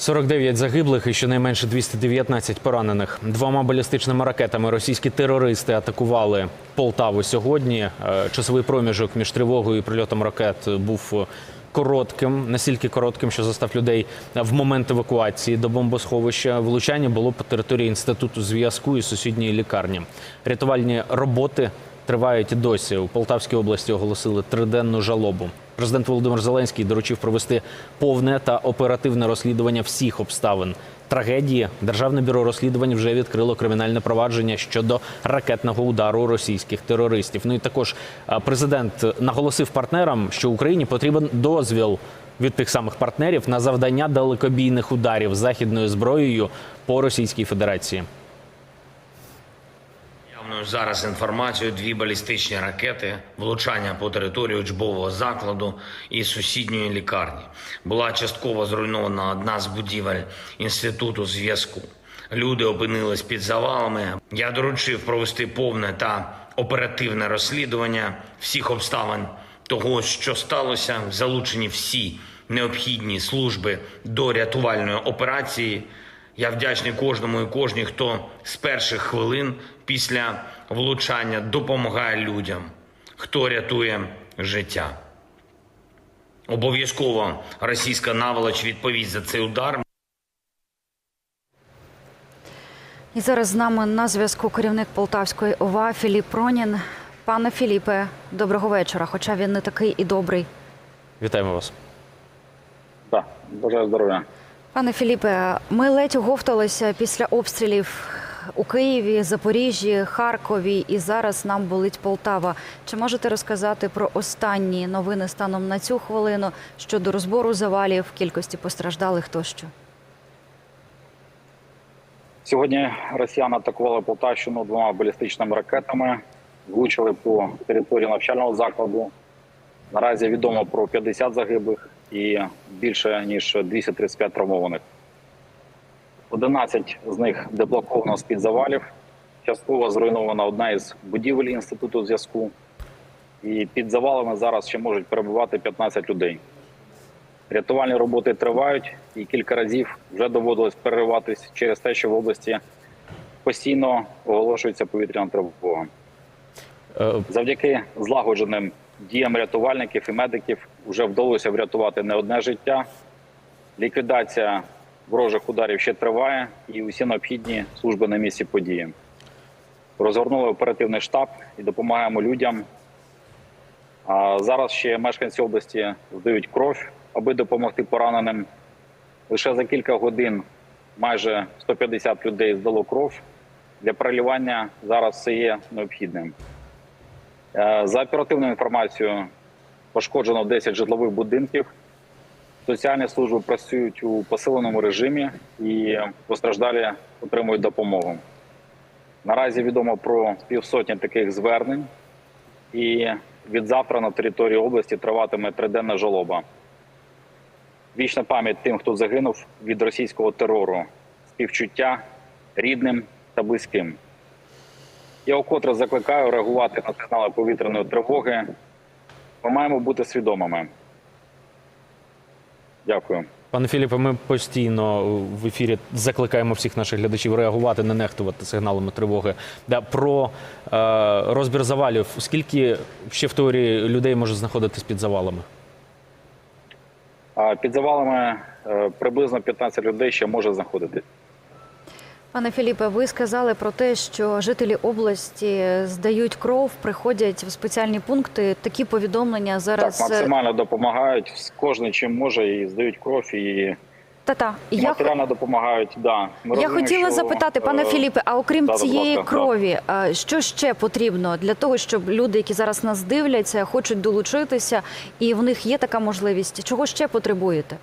49 загиблих і щонайменше 219 поранених. Двома балістичними ракетами російські терористи атакували Полтаву сьогодні. Е, Часовий проміжок між тривогою і прильотом ракет був коротким, настільки коротким, що застав людей в момент евакуації до бомбосховища. Влучання було по території інституту зв'язку і сусідньої лікарні. Рятувальні роботи тривають і досі. У Полтавській області оголосили триденну жалобу. Президент Володимир Зеленський доручив провести повне та оперативне розслідування всіх обставин трагедії. Державне бюро розслідувань вже відкрило кримінальне провадження щодо ракетного удару російських терористів. Ну і також президент наголосив партнерам, що Україні потрібен дозвіл від тих самих партнерів на завдання далекобійних ударів західною зброєю по Російській Федерації. Явною зараз інформацією дві балістичні ракети, влучання по території учбового закладу і сусідньої лікарні. Була частково зруйнована одна з будівель інституту зв'язку. Люди опинились під завалами. Я доручив провести повне та оперативне розслідування всіх обставин того, що сталося. Залучені всі необхідні служби до рятувальної операції. Я вдячний кожному і кожній, хто з перших хвилин після влучання допомагає людям, хто рятує життя. Обов'язково російська наволоч відповість за цей удар. І зараз з нами на зв'язку керівник Полтавської ОВА Філіп Пронін. Пане Філіпе, доброго вечора. Хоча він не такий і добрий. Вітаємо вас. Так, бажаю здоров'я. Пане Філіпе, ми ледь оговталися після обстрілів у Києві, Запоріжжі, Харкові, і зараз нам болить Полтава. Чи можете розказати про останні новини станом на цю хвилину щодо розбору завалів, кількості постраждалих тощо? Сьогодні росіяни атакували Полтавщину двома балістичними ракетами, влучили по території навчального закладу. Наразі відомо про 50 загиблих і більше ніж 235 травмованих. 11 з них деблоковано з під завалів. Частково зруйнована одна із будівель інституту зв'язку. І під завалами зараз ще можуть перебувати 15 людей. Рятувальні роботи тривають, і кілька разів вже доводилось перериватись через те, що в області постійно оголошується повітряна тривога. Е, Завдяки злагодженим діям рятувальників і медиків вже вдалося врятувати не одне життя. Ліквідація ворожих ударів ще триває, і усі необхідні служби на місці події. Розгорнули оперативний штаб і допомагаємо людям. А зараз ще мешканці області здають кров, аби допомогти пораненим. Лише за кілька годин майже 150 людей здало кров. Для переливання зараз все є необхідним. Е, За оперативною інформацією, пошкоджено 10 житлових будинків. Соціальні служби працюють у посиленому режимі і постраждалі отримують допомогу. Наразі відомо про півсотні таких звернень, і від завтра на території області триватиме триденна жалоба. Вічна пам'ять тим, хто загинув від російського терору, співчуття рідним та близьким. Я вкотре закликаю реагувати на сигнали повітряної тривоги. Ми маємо бути свідомими. Дякую. Пане Філіпе, ми постійно в ефірі закликаємо всіх наших глядачів реагувати, не нехтувати сигналами тривоги. Да, про е, розбір завалів. Скільки ще в теорії людей може знаходитись під завалами? Під завалами е, приблизно 15 людей ще може знаходитись. Пане Філіпе, ви сказали про те, що жителі області здають кров, приходять в спеціальні пункти. Такі повідомлення зараз Так, максимально допомагають. Кожен чим може і здають кров, і Та-та. Я, матеріально допомагають. Да. Ми я хотіла що, запитати, пане е, Філіпе, а окрім да, цієї ласка, крові, а що ще потрібно для того, щоб люди, які зараз нас дивляться, хочуть долучитися, і в них є така можливість? Чого ще потребуєте?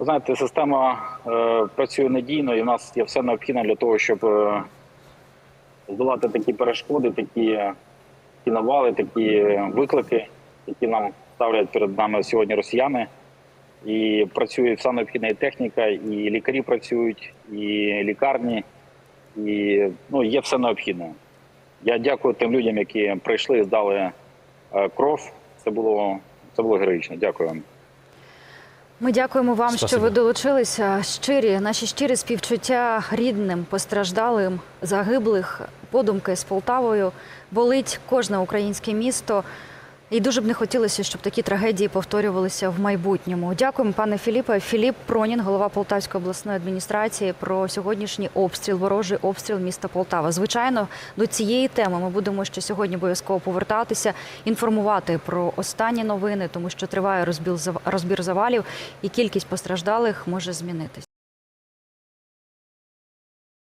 Знаєте, система е, працює надійно, і в нас є все необхідне для того, щоб е, здолати такі перешкоди, такі, такі навали, такі виклики, які нам ставлять перед нами сьогодні росіяни. І працює вся необхідна і техніка, і лікарі працюють, і лікарні, і ну, є все необхідне. Я дякую тим людям, які прийшли здали е, кров. Це було, це було героїчно. Дякую вам. Ми дякуємо вам, що ви долучилися. Щирі наші щирі співчуття рідним, постраждалим, загиблих. Подумки з Полтавою болить кожне українське місто. І дуже б не хотілося, щоб такі трагедії повторювалися в майбутньому. Дякуємо, пане Філіпе. Філіп Пронін, голова Полтавської обласної адміністрації, про сьогоднішній обстріл, ворожий обстріл міста Полтава. Звичайно, до цієї теми ми будемо ще сьогодні обов'язково повертатися, інформувати про останні новини, тому що триває розбір зав- розбір завалів, і кількість постраждалих може змінитись.